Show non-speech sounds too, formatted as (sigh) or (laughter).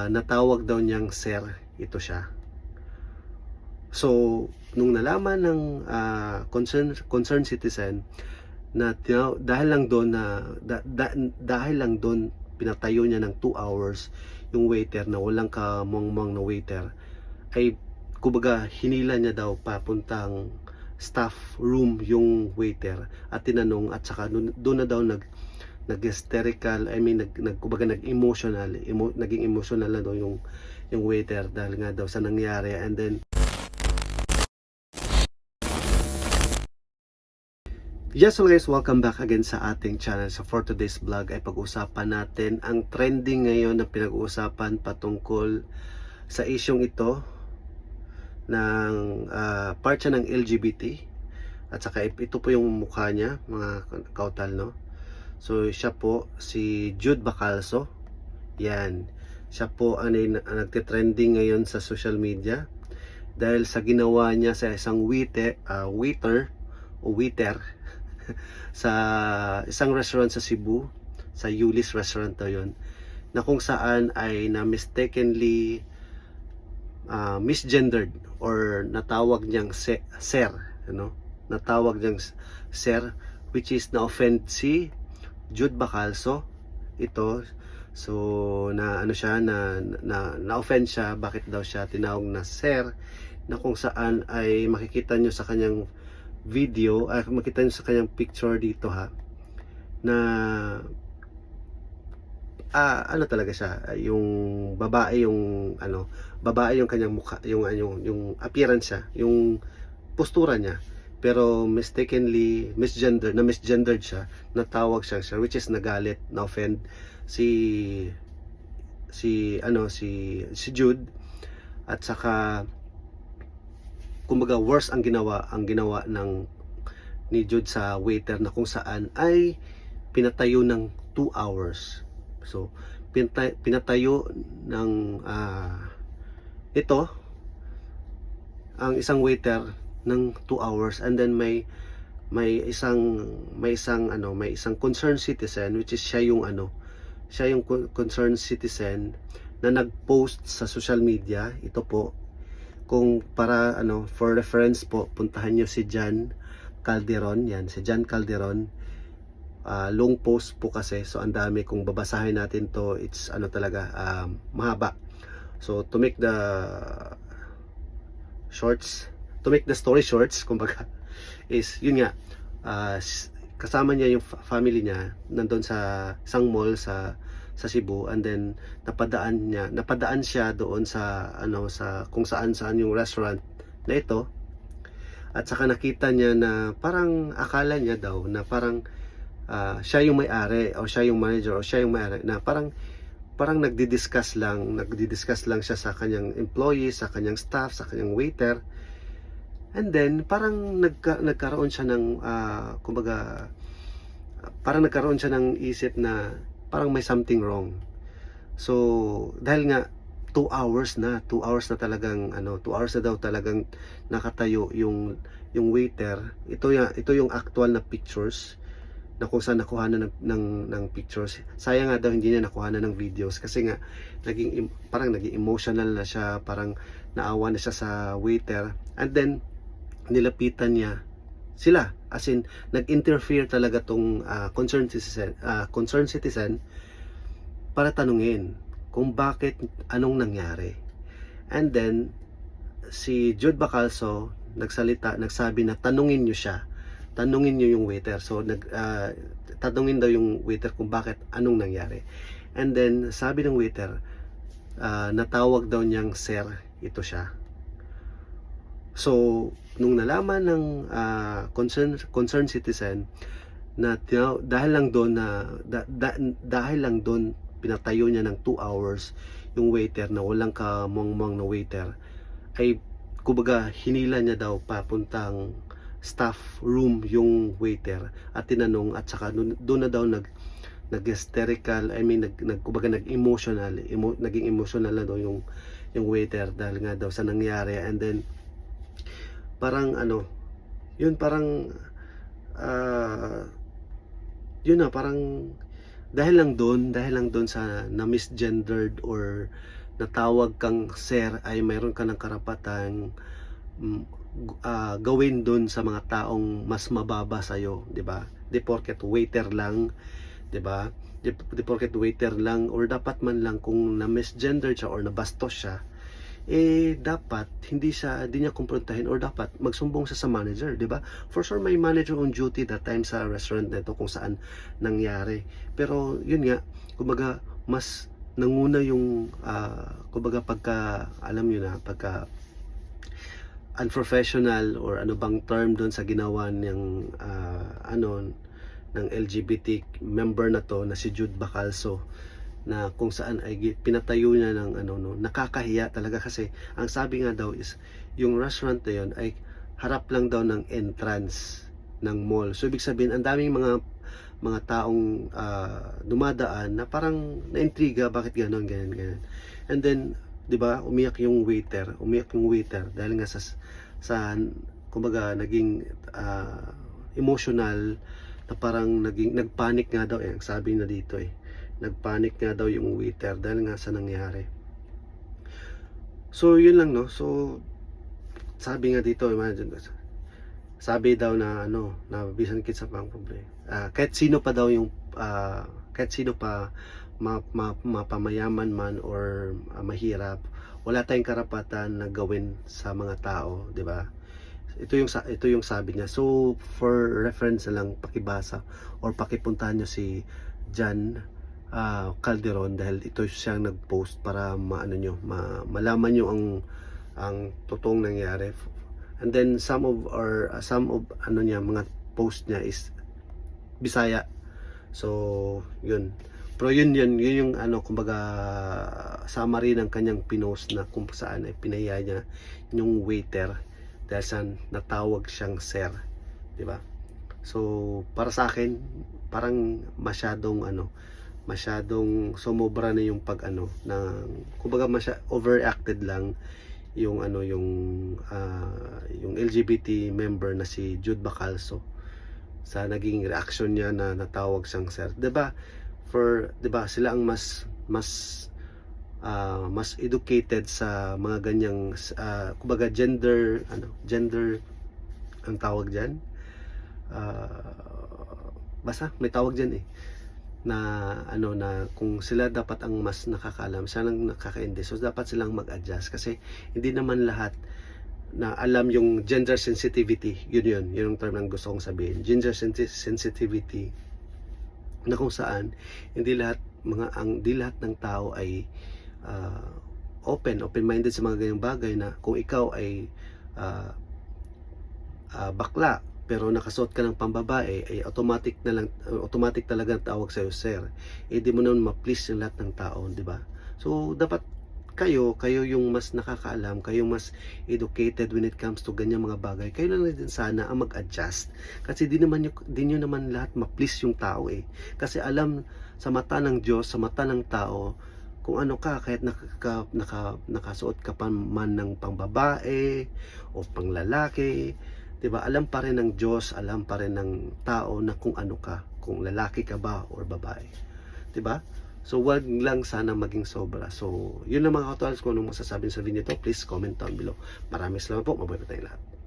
Ah, natawag daw niyang sir, ito siya. So, nung nalaman ng ah, concern concerned citizen na dahil lang doon na da- da- dahil lang doon pinatayo niya ng 2 hours yung waiter na walang kamangmang na waiter ay kumbaga hinila niya daw papuntang staff room yung waiter at tinanong at saka doon na daw nag nag-hysterical, I mean nag, nag kumbaga nag-emotional, emo, naging emotional na yung yung waiter dahil nga daw sa nangyari and then Yes, so guys, welcome back again sa ating channel. So for today's vlog ay pag-usapan natin ang trending ngayon na pinag-uusapan patungkol sa isyong ito ng ah, part siya ng LGBT at saka ito po yung mukha niya, mga kautal, no? So siya po si Jude Bacalso. Yan. Siya po ang, nagte-trending ngayon sa social media dahil sa ginawa niya sa isang waiter, ah, waiter o waiter (laughs) sa isang restaurant sa Cebu, sa Yulis restaurant to yun, na kung saan ay na mistakenly ah, misgendered or natawag niyang se- sir, ano? Natawag niyang sir which is na-offend si Jude Bacalso. Ito so na ano siya na na na-offend siya bakit daw siya tinawag na sir na kung saan ay makikita nyo sa kanyang video ay makita nyo sa kanyang picture dito ha na ah ano talaga siya yung babae yung ano babae yung kanyang mukha yung ano yung appearance siya yung postura niya pero mistakenly misgender na misgendered siya natawag siya sir which is nagalit na offend. Si si ano si si Jude. At saka kumbaga worse ang ginawa ang ginawa ng ni Jude sa waiter na kung saan ay pinatayo ng 2 hours. So pinta- pinatayo ng ah, ito ang isang waiter ng 2 hours and then may may isang may isang ano may isang concerned citizen which is siya yung ano siya yung con- concerned citizen na nag-post sa social media. Ito po kung para ano for reference po puntahan nyo si Jan Calderon. Yan si Jan Calderon. Ah, long post po kasi so ang dami kung babasahin natin to. It's ano talaga um, mahaba. So to make the shorts to make the story shorts (laughs) kumbaga is yun nga s- kasama niya yung fa- family niya nandun sa isang mall sa sa Cebu and then napadaan niya napadaan siya doon sa ano sa kung saan saan yung restaurant na ito at saka nakita niya na parang akala niya daw na parang ah, siya yung may-ari o siya yung manager o siya yung may-ari na parang parang nagdi-discuss lang, nagdi-discuss lang siya sa kanyang employee, sa kanyang staff, sa kanyang waiter. And then parang nagka, nagkaroon siya ng ah, kumbaga parang nagkaroon siya ng isip na parang may something wrong. So, dahil nga 2 hours na, 2 hours na talagang ano, 2 hours na daw talagang nakatayo yung yung waiter. Ito ya, ito yung actual na pictures na kung saan nakuha na ng, ng, ng pictures. Sayang nga daw hindi niya nakuha na ng videos kasi nga naging parang naging emotional na siya, parang naawa na siya sa waiter. And then nilapitan niya sila as in nag-interfere talaga tong ah, concerned citizen ah, concerned citizen para tanungin kung bakit anong nangyari. And then si Jude Bacalso nagsalita, nagsabi na tanungin niyo siya tanungin niyo yung waiter. So, nag, ah, tanungin daw yung waiter kung bakit, anong nangyari. And then, sabi ng waiter, ah, natawag daw niyang sir, ito siya. So, nung nalaman ng ah, concern, concerned citizen na dahil lang doon na da- da- dahil lang doon pinatayo niya ng 2 hours yung waiter na walang kamangmang na waiter ay kumbaga hinila niya daw papuntang staff room yung waiter at tinanong at saka doon, na daw nag nag-hysterical, I mean nag, nag kumbaga nag-emotional, emo, naging emotional na daw yung yung waiter dahil nga daw sa nangyari. And then parang ano yun parang ah, yun na parang dahil lang doon dahil lang doon sa na misgendered or natawag kang sir ay mayroon ka ng karapatang ah, gawin doon sa mga taong mas mababa sa iyo, 'di ba? Di porket waiter lang, 'di ba? Di, di porket waiter lang or dapat man lang kung na misgender siya or nabastos siya, eh dapat hindi siya hindi niya kumprontahin or dapat magsumbong siya sa manager, 'di ba? For sure may manager on duty that time sa restaurant na kung saan nangyari. Pero yun nga, kumbaga mas nanguna yung ah, kumbaga pagka alam niyo na pagka unprofessional or ano bang term doon sa ginawa ng ah, ano ng LGBT member na to na si Jude Bacalso na kung saan ay pinatayo niya ng ano no nakakahiya talaga. Kasi ang sabi nga daw is yung restaurant na yun ay harap lang daw ng entrance ng mall. So ibig sabihin ang daming mga mga taong ah, dumadaan na parang naintriga bakit ganon ganyan ganyan and then 'di ba umiyak yung waiter umiyak yung waiter dahil nga sa sa kumbaga naging ah, emotional na parang naging nagpanic nga daw eh sabi na dito eh nagpanic nga daw yung waiter dahil nga sa nangyari. So yun lang no? So sabi nga dito imagine sabi daw na ano na bisan kit sa pang problema Ah, kahit sino pa daw yung ah, kahit sino pa ma, ma, mapamayaman man or ah, mahirap wala tayong karapatan na gawin sa mga tao di ba? Ito yung ito yung sabi niya. So for reference na lang pakibasa or pakipuntahan niyo si Jan ah, Calderon dahil ito siyang nag-post para maano nyo ma, malaman nyo ang ang totoong nangyari. And then some of our uh, some of ano niya mga post niya is Bisaya. So yun. Pero yun yun yun yung ano kumbaga summary ng kanyang pinost na kung saan ay pinaya niya yung waiter dahil sa natawag siyang sir di ba? So para sa akin parang masyadong ano masyadong sumobra na yung pag ano ng kumbaga masya, overacted lang yung ano yung ah, yung LGBT member na si Jude Bacalso sa naging reaction niya na natawag siyang sir. 'di ba for 'di ba sila ang mas mas ah, mas educated sa mga ganyang ah, kumbaga gender ano gender ang tawag diyan basta may tawag diyan eh na ano na kung sila dapat ang mas nakakaalam siya lang nakakaintindi so dapat silang mag-adjust. Kasi hindi naman lahat na alam yung gender sensitivity yun yun yun ang term ng gusto kong sabihin. Gender sensi- sensitivity na kung saan hindi lahat mga ang di lahat ng tao ay ah, open open minded sa mga ganyang bagay na kung ikaw ay ah, ah, bakla pero nakasuot ka ng pambabae ay automatic na lang automatic talaga ang tawag sa sir. Eh mo naman ma-please yung lahat ng tao di ba? So dapat kayo kayo yung mas nakakaalam kayo mas educated when it comes to ganyang mga bagay. Kayo na lang din sana ang mag-adjust. Kasi di naman yung, di nyo naman lahat ma-please yung tao eh. Kasi alam sa mata ng Diyos sa mata ng tao kung ano ka kahit naka, naka, nakasuot ka pa man ng pangbabae o panglalaki 'di ba alam pa rin ng Diyos alam pa rin ng tao na kung ano ka kung lalaki ka ba or babae. 'di ba so wag lang sana maging sobra. So yun lang mga katuals kung anong masasabi sa video to please comment down below. Maraming salamat po. Mabuhay po tayong lahat